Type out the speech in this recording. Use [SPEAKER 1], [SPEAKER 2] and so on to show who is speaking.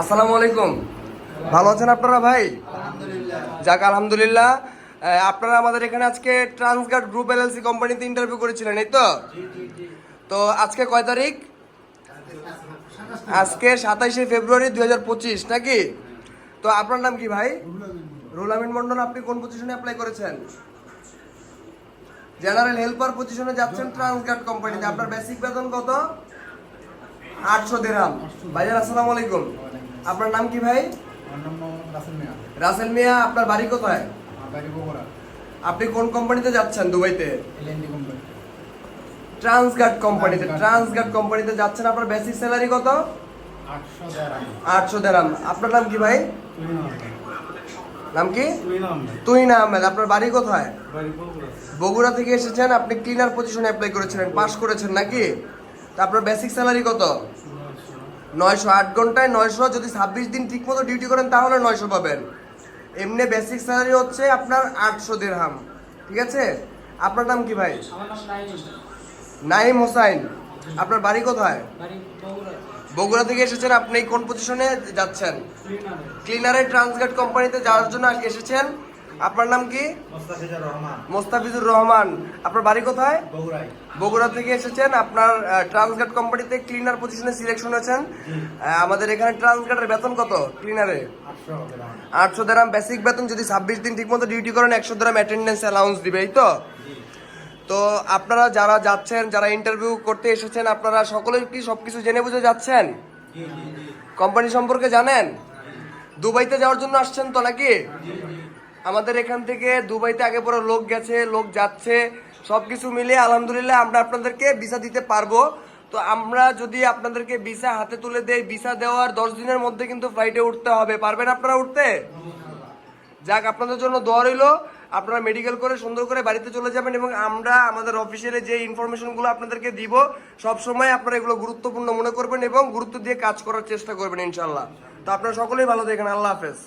[SPEAKER 1] আসসালামু আলাইকুম। ভালো আছেন আপনারা ভাই? যাক আলহামদুলিল্লাহ। আপনারা আমাদের এখানে আজকে ট্রান্সগার্ড গ্রুপ এলএলসি কোম্পানিতে ইন্টারভিউ করেছিলেন এই তো? তো আজকে কয় তারিখ? আজকে সাতাইশে ফেব্রুয়ারি দুই হাজার পঁচিশ নাকি? তো আপনার নাম কি ভাই? রুল আমিন মন্ডল। আপনি কোন পজিশনে অ্যাপ্লাই করেছেন? জেনারেল হেল্পার পজিশনে যাচ্ছেন ট্রান্সগার্ড কোম্পানিতে। আপনার বেসিক বেতন কত? আটশো দেরাম ভাইজান আসসালামু আলাইকুম। আপনার নাম কি ভাই?
[SPEAKER 2] রাসেল মিয়া।
[SPEAKER 1] আপনার বাড়ি কোথায়? আপনি কোন কোম্পানিতে যাচ্ছেন দুবাইতে? ট্রান্সগার্ড কোম্পানিতে ট্রান্সগার্ড কোম্পানিতে যাচ্ছেন আপনার বেসিক স্যালারি কত?
[SPEAKER 2] আটশো
[SPEAKER 1] দেরাম আপনার নাম কি ভাই? নাম কি?
[SPEAKER 2] তুই না
[SPEAKER 1] আহমেদ। আপনার বাড়ি কোথায়?
[SPEAKER 2] বগুড়া।
[SPEAKER 1] বগুড়া থেকে এসেছেন আপনি ক্লিনার পজিশনে অ্যাপ্লাই করেছিলেন পাস করেছেন নাকি? তা আপনার বেসিক স্যালারি কত? নয়শো আট ঘন্টায় নয়শো যদি ছাব্বিশ দিন ঠিক মতো ডিউটি করেন তাহলে নয়শো পাবেন। এমনি বেসিক স্যালারি হচ্ছে আপনার আটশো দেড়হাম ঠিক আছে? আপনার নাম কি ভাই?
[SPEAKER 3] নাইম
[SPEAKER 1] হোসাইন। আপনার বাড়ি কোথায়?
[SPEAKER 3] বগুড়া।
[SPEAKER 1] থেকে এসেছেন আপনি কোন পজিশনে যাচ্ছেন?
[SPEAKER 3] ক্লিনারে
[SPEAKER 1] ক্লিনারে ট্রান্সগার্ড কোম্পানিতে যাওয়ার জন্য এসেছেন। আপনার নাম কি?
[SPEAKER 2] মোস্তাফিজুর রহমান।
[SPEAKER 1] আপনার বাড়ি কোথায়? বগুড়া থেকে এসেছেন। আপনার ট্রান্সগার্ড কোম্পানিতে ক্লিনার পজিশনে সিলেকশন হয়েছেন। আমাদের এখানে ট্রান্সগার্ডের বেতন কত ক্লিনারে আটশো দেরাম বেসিক বেতন। যদি ছাব্বিশ দিন ঠিক মতো ডিউটি করেন একশো দেরাম অ্যাটেন্ডেন্স অ্যালাউন্স দিবে এই তো? তো আপনারা যারা যাচ্ছেন যারা ইন্টারভিউ করতে এসেছেন আপনারা সকলেই কি সবকিছু জেনে বুঝে যাচ্ছেন? কোম্পানি সম্পর্কে জানেন? দুবাইতে যাওয়ার জন্য আসছেন তো নাকি? আমাদের এখান থেকে দুবাইতে আগে পরে লোক গেছে, লোক যাচ্ছে, সবকিছু মিলিয়ে আলহামদুলিল্লাহ আমরা আপনাদেরকে ভিসা দিতে পারব। তো আমরা যদি আপনাদেরকে ভিসা হাতে তুলে দেই, ভিসা দেওয়ার দশ দিনের মধ্যে কিন্তু ফ্লাইটে উঠতে হবে। পারবেন আপনারা উঠতে? যাক, আপনাদের জন্য দোয়া রইল। আপনারা মেডিকেল করে সুন্দর করে বাড়িতে চলে যাবেন এবং আমরা আমাদের অফিসিয়ালে যে ইনফরমেশনগুলো আপনাদেরকে দিব, সব সময় আপনারা এগুলো গুরুত্বপূর্ণ মনে করবেন এবং গুরুত্ব দিয়ে কাজ করার চেষ্টা করবেন ইনশাল্লাহ তো আপনারা সকলেই ভালো দেখেন আল্লাহ হাফেজ।